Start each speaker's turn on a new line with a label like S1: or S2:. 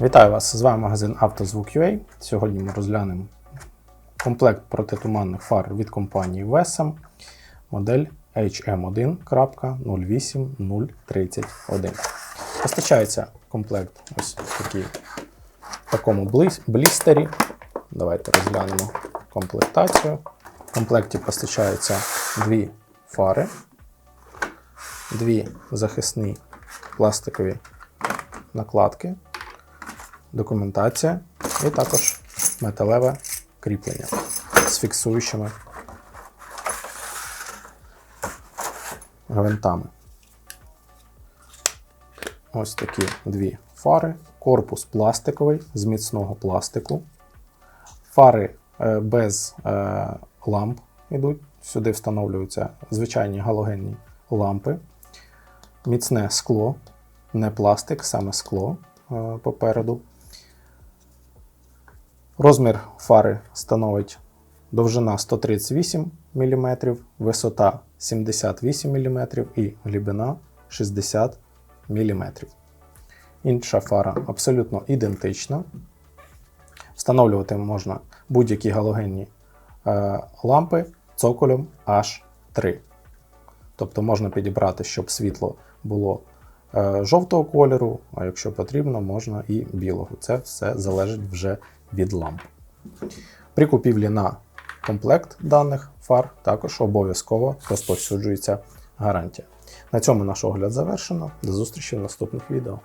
S1: Вітаю вас! З вами магазин «Автозвук.UA». Сьогодні ми розглянемо комплект протитуманних фар від компанії Vesam, модель HM1.08031. Постачається комплект ось такий, в такому блістері. Давайте розглянемо комплектацію. В комплекті постачаються дві фари, дві захисні пластикові накладки, документація і також металеве кріплення з фіксуючими гвинтами. Ось такі дві фари. Корпус пластиковий з міцного пластику. Фари е, без е, ламп йдуть. Сюди встановлюються звичайні галогенні лампи. Міцне скло, не пластик, саме скло е, попереду. Розмір фари становить довжина 138 мм, висота 78 мм і глибина 60 мм. Інша фара абсолютно ідентична. Встановлювати можна будь-які галогенні е, лампи цоколем H3. Тобто можна підібрати, щоб світло було жовтого кольору, а якщо потрібно, можна і білого. Це все залежить вже від ламп. При купівлі на комплект даних фар також обов'язково розповсюджується гарантія. На цьому наш огляд завершено. До зустрічі в наступних відео.